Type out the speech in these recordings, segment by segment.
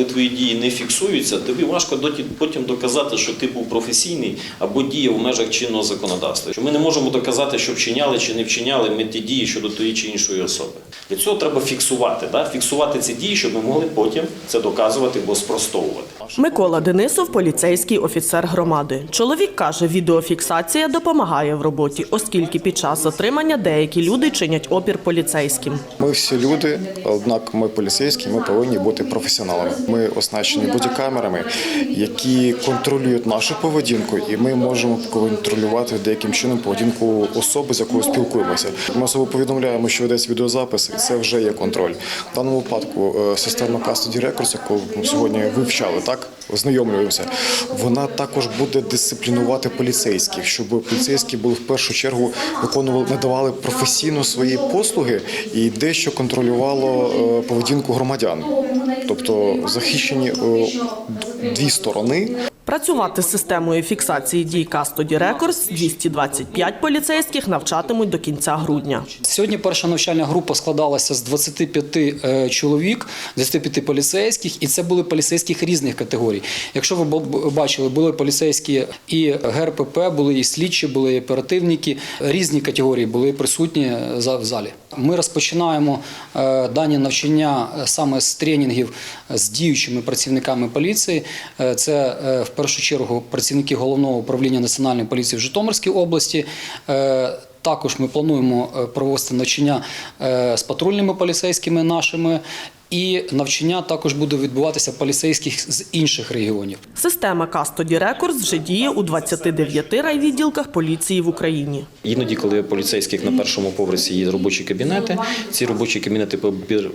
коли твої дії не фіксуються, тобі важко доті- потім доказати, що ти був професійний або діяв в межах чинного законодавства. Що ми не можемо доказати, що вчиняли чи не вчиняли ми ті дії щодо тої чи іншої особи. Для цього треба фіксувати, да? фіксувати ці дії, щоб ми могли потім це доказувати або спростовувати. Микола Денисов, поліцейський офіцер громади. Чоловік каже, відеофіксація допомагає в роботі, оскільки під час затримання деякі люди чинять опір поліцейським. Ми всі люди, однак ми поліцейські, ми повинні бути професіоналами. Ми оснащені бодікамерами, які контролюють нашу поведінку, і ми можемо контролювати деяким чином поведінку особи, з якою спілкуємося. Ми особо повідомляємо, що ведеться відеозапис, і це вже є контроль. В даному випадку е, система Custody Records, яку ми сьогодні вивчали, так ознайомлюємося. Вона також буде дисциплінувати поліцейських, щоб поліцейські були в першу чергу виконували, надавали професійно свої послуги і дещо контролювало е, поведінку громадян, тобто захищені е, дві сторони. Працювати з системою фіксації дій Custody Records 225 поліцейських навчатимуть до кінця грудня. Сьогодні перша навчальна група складалася з 25 е, чоловік, 25 поліцейських, і це були поліцейських різних категорій. Якщо ви бачили, були поліцейські і ГРПП, були і слідчі, були і оперативники. Різні категорії були присутні за- в залі. Ми розпочинаємо е, дані навчання е, саме з тренінгів з діючими працівниками поліції. Е, Це е, в першу чергу працівники головного управління національної поліції в Житомирській області. Е, також ми плануємо е, провести навчання е, з патрульними поліцейськими нашими, і навчання також буде відбуватися поліцейських з інших регіонів. Система Custody Records вже діє у 29 райвідділках поліції в Україні. Іноді, коли поліцейських на першому поверсі є робочі кабінети, ці робочі кабінети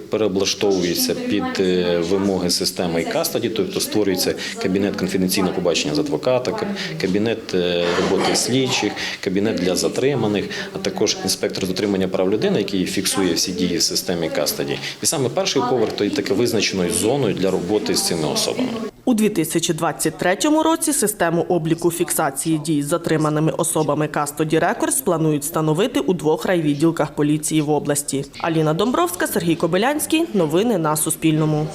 переоблаштовуються під е, вимоги системи і кастаді, тобто створюється кабінет конфіденційного побачення з адвоката, кабінет е, роботи слідчих, кабінет для затриманих, а також інспектор дотримання прав людини, який фіксує всі дії в системі кастаді. І саме перший поверх є таке визначеною зоною для роботи з цими особами. У 2023 році систему обліку фіксації дій з затриманими особами Кастоді Рекордс планують встановити у двох райвідділках поліції в області. Аліна Домбровська, Сергій Кобилянський. Новини на Суспільному.